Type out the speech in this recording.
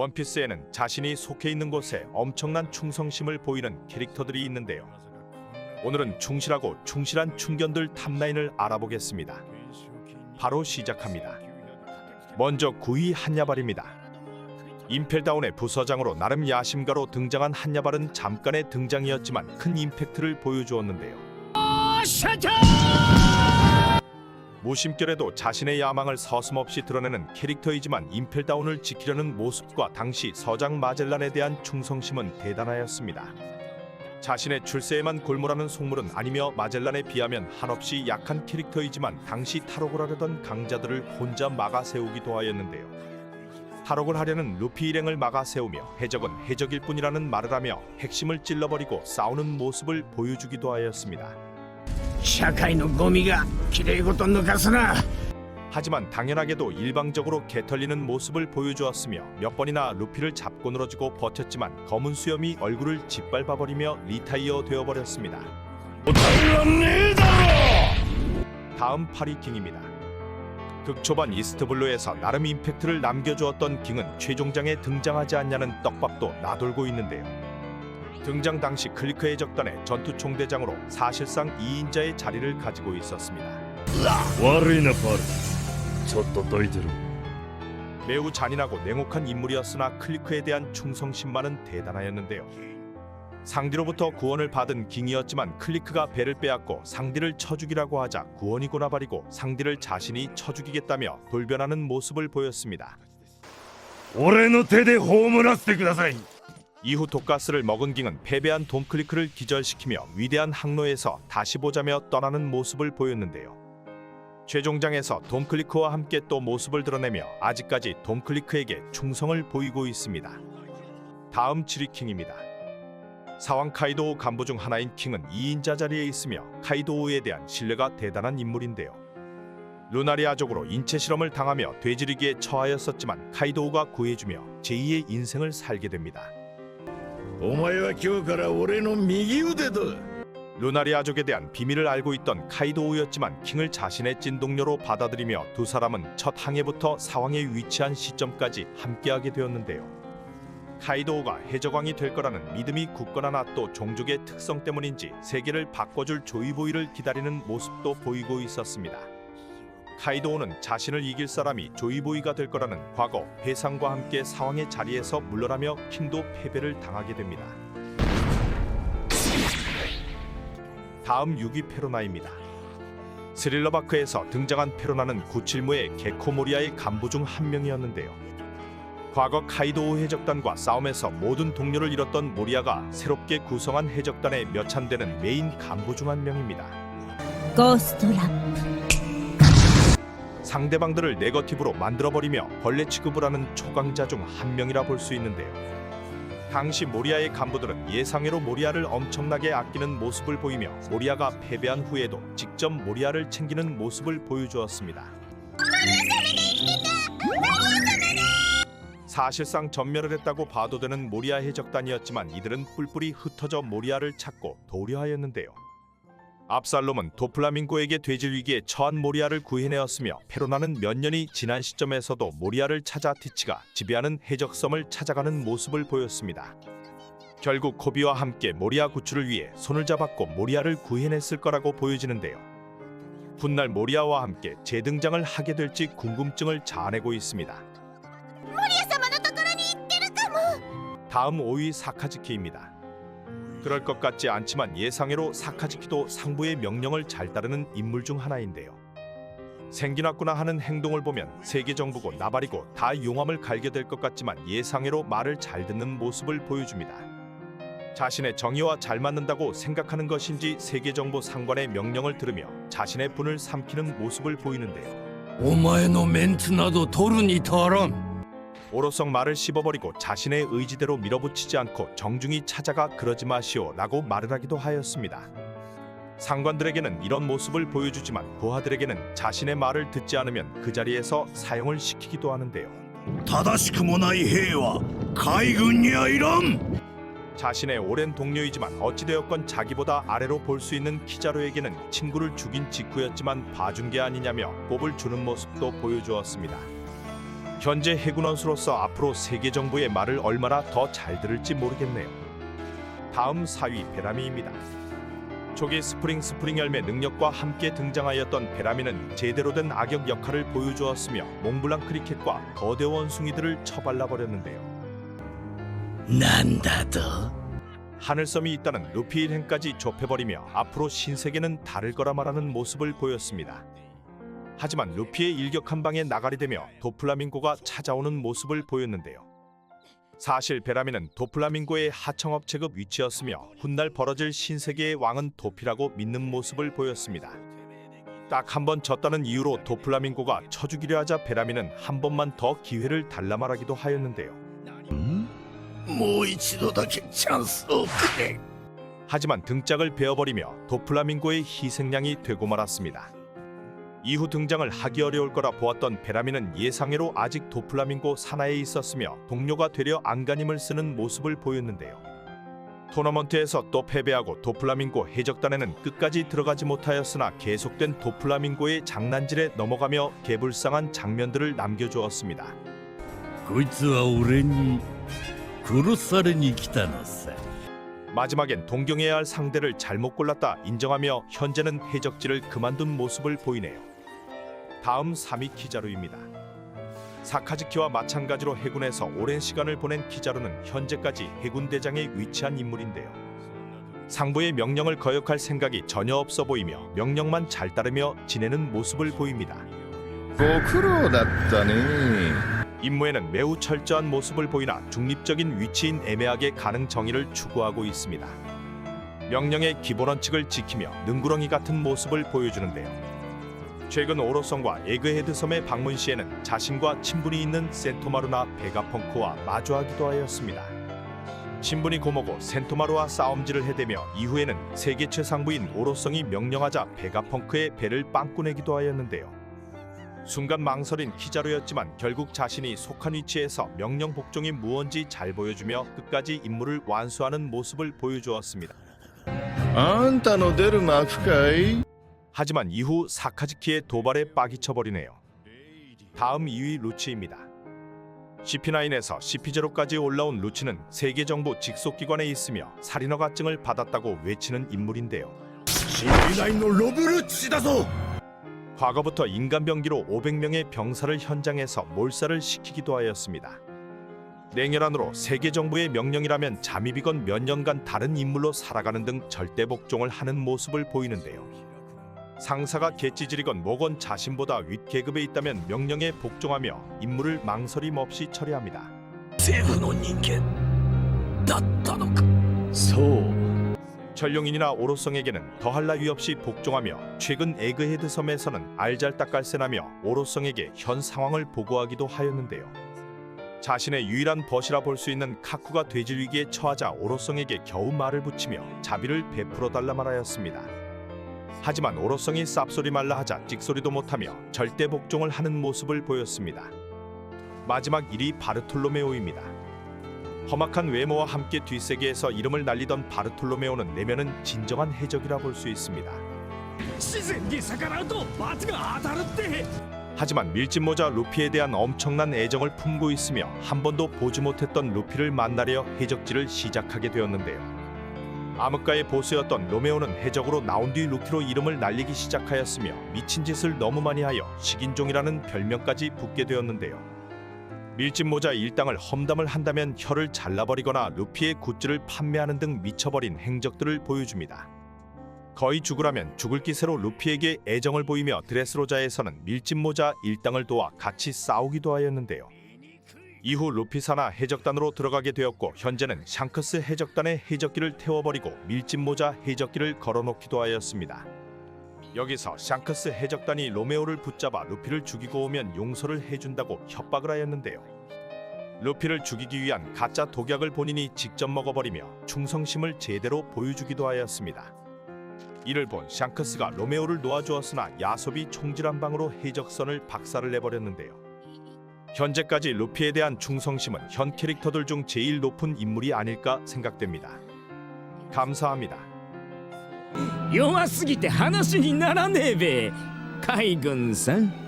원피스에는 자신이 속해 있는 곳에 엄청난 충성심을 보이는 캐릭터들이 있는데요. 오늘은 충실하고 충실한 충견들 탑라인을 알아보겠습니다. 바로 시작합니다. 먼저 9위 한야발입니다. 임펠다운의 부서장으로 나름 야심가로 등장한 한야발은 잠깐의 등장이었지만 큰 임팩트를 보여주었는데요. 무심결에도 자신의 야망을 서슴없이 드러내는 캐릭터이지만 임펠다운을 지키려는 모습과 당시 서장 마젤란에 대한 충성심은 대단하였습니다. 자신의 출세에만 골몰하는 속물은 아니며 마젤란에 비하면 한없이 약한 캐릭터이지만 당시 탈옥을 하려던 강자들을 혼자 막아 세우기도 하였는데요. 탈옥을 하려는 루피 일행을 막아 세우며 해적은 해적일 뿐이라는 말을 하며 핵심을 찔러버리고 싸우는 모습을 보여주기도 하였습니다. 社会のゴミがきれいごと抜かすな 하지만 당연하게도 일방적으로 개털리는 모습을 보여주었으며 몇 번이나 루피를 잡고 늘어지고 버텼지만 검은 수염이 얼굴을 짓밟아버리며 리타이어 되어버렸습니다. 答えはねえだろ 다음 파리킹입니다. 극초반 이스트블루에서 나름 임팩트를 남겨주었던 킹은 최종장에 등장하지 않냐는 떡밥도 나돌고 있는데요. 등장 당시 클리크 해적단의 전투 총대장으로 사실상 2인자의 자리를 가지고 있었습니다. 悪いなパルちょっとどいてろ 매우 잔인하고 냉혹한 인물이었으나 클리크에 대한 충성심만은 대단하였는데요. 상디로부터 구원을 받은 킹이었지만 클리크가 배를 빼앗고 상디를 쳐죽이라고 하자 구원이 고나버리고 상디를 자신이 쳐죽이겠다며 돌변하는 모습을 보였습니다. 俺の手で葬らせてください 이후 독가스를 먹은 킹은 패배한 돔 클리크를 기절시키며 위대한 항로에서 다시 보자며 떠나는 모습을 보였는데요. 최종장에서 돔 클리크와 함께 또 모습을 드러내며 아직까지 돔 클리크에게 충성을 보이고 있습니다. 다음 7위 킹입니다. 사왕 카이도우 간부 중 하나인 킹은 2인자 자리에 있으며 카이도우에 대한 신뢰가 대단한 인물인데요. 루나리아족으로 인체 실험을 당하며 돼지리기에 처하였었지만 카이도우가 구해주며 제2의 인생을 살게 됩니다. お前は今日から俺の右腕だ 루나리아족에 대한 비밀을 알고 있던 카이도우였지만 킹을 자신의 찐동료로 받아들이며 두 사람은 첫 항해부터 사왕에 위치한 시점까지 함께하게 되었는데요. 카이도우가 해적왕이 될 거라는 믿음이 굳건하나 또 종족의 특성 때문인지 세계를 바꿔줄 조이보이를 기다리는 모습도 보이고 있었습니다. 카이도우는 자신을 이길 사람이 조이보이가 될 거라는 과거 배상과 함께 상황의 자리에서 물러나며 킨도 패배를 당하게 됩니다. 다음 6위 페로나입니다. 스릴러바크에서 등장한 페로나는 구칠무의 개코모리아의 간부 중 한 명이었는데요. 과거 카이도우 해적단과 싸움에서 모든 동료를 잃었던 모리아가 새롭게 구성한 해적단에 몇참 되는 메인 간부 중 한 명입니다. 고스트라프 상대방들을 네거티브로 만들어버리며 벌레 취급을 하는 초강자 중 한 명이라 볼 수 있는데요. 당시 모리아의 간부들은 예상외로 모리아를 엄청나게 아끼는 모습을 보이며 모리아가 패배한 후에도 직접 모리아를 챙기는 모습을 보여주었습니다. 사실상 전멸을 했다고 봐도 되는 모리아 해적단이었지만 이들은 뿔뿔이 흩어져 모리아를 찾고 도려하였는데요. 압살롬은 도플라밍고에게 돼질 위기에 처한 모리아를 구해내었으며 페로나는 몇 년이 지난 시점에서도 모리아를 찾아 티치가 지배하는 해적섬을 찾아가는 모습을 보였습니다. 결국 코비와 함께 모리아 구출을 위해 손을 잡았고 모리아를 구해냈을 거라고 보여지는데요. 훗날 모리아와 함께 재등장을 하게 될지 궁금증을 자아내고 있습니다. 모리아 사마노 도토로니 이때르카모. 다음 5위 사카즈키입니다. 그럴 것 같지 않지만 예상외로 사카즈키도 상부의 명령을 잘 따르는 인물 중 하나인데요. 생기났구나 하는 행동을 보면 세계 정부고 나발이고 다 용암을 갈게 될 것 같지만 예상외로 말을 잘 듣는 모습을 보여줍니다. 자신의 정의와 잘 맞는다고 생각하는 것인지 세계 정부 상관의 명령을 들으며 자신의 분을 삼키는 모습을 보이는데요. お前のメンツなど取るに足らん 오로성 말을 씹어버리고 자신의 의지대로 밀어붙이지 않고 정중히 찾아가 그러지 마시오라고 말을 하기도 하였습니다. 상관들에게는 이런 모습을 보여주지만 부하들에게는 자신의 말을 듣지 않으면 그 자리에서 사형을 시키기도 하는데요. 다다시크모나이 해와 가이군야이람 자신의 오랜 동료이지만 어찌되었건 자기보다 아래로 볼 수 있는 키자로에게는 친구를 죽인 직후였지만 봐준 게 아니냐며 꼽을 주는 모습도 보여주었습니다. 현재 해군 원수로서 앞으로 세계 정부의 말을 얼마나 더 잘 들을지 모르겠네요. 다음 4위 베라미입니다. 초기 스프링 스프링 열매 능력과 함께 등장하였던 베라미는 제대로 된 악역 역할을 보여주었으며 몽블랑 크리켓과 거대 원숭이들을 처발라 버렸는데요. 난다도 하늘섬이 있다는 루피 일행까지 좁혀버리며 앞으로 신세계는 다를 거라 말하는 모습을 보였습니다. 하지만 루피의 일격 한 방에 나가리 되며 도플라밍고가 찾아오는 모습을 보였는데요. 사실 베라미는 도플라밍고의 하청업체급 위치였으며 훗날 벌어질 신세계의 왕은 도피라고 믿는 모습을 보였습니다. 딱 한 번 졌다는 이유로 도플라밍고가 쳐주기려 하자 베라미는 한 번만 더 기회를 달라 말하기도 하였는데요. 모이치도다 괜찮소 그래. 하지만 등짝을 베어버리며 도플라밍고의 희생양이 되고 말았습니다. 이후 등장을 하기 어려울 거라 보았던 베라미는 예상외로 아직 도플라밍고 산하에 있었으며 동료가 되려 안간힘을 쓰는 모습을 보였는데요. 토너먼트에서 또 패배하고 도플라밍고 해적단에는 끝까지 들어가지 못하였으나 계속된 도플라밍고의 장난질에 넘어가며 개불쌍한 장면들을 남겨주었습니다. こいつは俺に殺されに来たのさ 마지막엔 동경해야 할 상대를 잘못 골랐다 인정하며 현재는 해적지를 그만둔 모습을 보이네요. 다음 삼위 키자루입니다. 사카즈키와 마찬가지로 해군에서 오랜 시간을 보낸 키자루는 현재까지 해군 대장에 위치한 인물인데요. 상부의 명령을 거역할 생각이 전혀 없어 보이며 명령만 잘 따르며 지내는 모습을 보입니다. 뭐 거꾸로 났다니. 임무에는 매우 철저한 모습을 보이나 중립적인 위치인 애매하게 가능 정의를 추구하고 있습니다. 명령의 기본 원칙을 지키며 능구렁이 같은 모습을 보여주는데요. 최근 오로성과 에그헤드 섬의 방문 시에는 자신과 친분이 있는 센토마루나 베가펑크와 마주하기도 하였습니다. 친분이 고모고 센토마루와 싸움질을 해대며 이후에는 세계 최상부인 오로성이 명령하자 베가펑크의 배를 빵꾸내기도 하였는데요. 순간 망설인 키자루였지만 결국 자신이 속한 위치에서 명령 복종이 무언지 잘 보여주며 끝까지 임무를 완수하는 모습을 보여주었습니다. 안타노데르 마크카이 하지만 이후 사카즈키의 도발에 빠기쳐버리네요. 다음 2위 루치입니다. CP9에서 CP0까지 올라온 루치는 세계 정부 직속 기관에 있으며 살인허가 증을 받았다고 외치는 인물인데요. CP9의 로브를 치다소! 과거부터 인간병기로 500명의 병사를 현장에서 몰살을 시키기도 하였습니다. 냉혈한으로 세계 정부의 명령이라면 잠입이건 몇 년간 다른 인물로 살아가는 등 절대 복종을 하는 모습을 보이는데요. 상사가 개찌질이건 뭐건 자신보다 윗 계급에 있다면 명령에 복종하며 임무를 망설임 없이 처리합니다. 政府の人間だったのかそう 전룡인이나 오로성에게는 더할 나위 없이 복종하며 최근 에그헤드 섬에서는 알잘딱깔센하며 오로성에게 현 상황을 보고하기도 하였는데요. 자신의 유일한 벗이라 볼 수 있는 카쿠가 돼질 위기에 처하자 오로성에게 겨우 말을 붙이며 자비를 베풀어 달라 말하였습니다. 하지만 오로성이 쌉소리 말라 하자 찍소리도 못하며 절대 복종을 하는 모습을 보였습니다. 마지막 1위 바르톨로메오입니다. 험악한 외모와 함께 뒷세계에서 이름을 날리던 바르톨로메오는 내면은 진정한 해적이라 볼 수 있습니다. 하지만 밀짚모자 루피에 대한 엄청난 애정을 품고 있으며 한 번도 보지 못했던 루피를 만나려 해적질을 시작하게 되었는데요. 암흑가의 보스였던 로메오는 해적으로 나온 뒤 루피로 이름을 날리기 시작하였으며 미친 짓을 너무 많이 하여 식인종이라는 별명까지 붙게 되었는데요. 밀짚모자 일당을 험담을 한다면 혀를 잘라버리거나 루피의 굿즈를 판매하는 등 미쳐버린 행적들을 보여줍니다. 거의 죽으라면 죽을 기세로 루피에게 애정을 보이며 드레스로자에서는 밀짚모자 일당을 도와 같이 싸우기도 하였는데요. 이후 루피사나 해적단으로 들어가게 되었고 현재는 샹크스 해적단의 해적기를 태워버리고 밀짚모자 해적기를 걸어놓기도 하였습니다. 여기서 샹크스 해적단이 로메오를 붙잡아 루피를 죽이고 오면 용서를 해준다고 협박을 하였는데요. 루피를 죽이기 위한 가짜 독약을 본인이 직접 먹어버리며 충성심을 제대로 보여주기도 하였습니다. 이를 본 샹크스가 로메오를 놓아주었으나 야곱이 총질 한 방으로 해적선을 박살을 내버렸는데요. 현재까지 루피에 대한 충성심은 현 캐릭터들 중 제일 높은 인물이 아닐까 생각됩니다. 감사합니다. 弱すぎて話にならねえべ海軍さん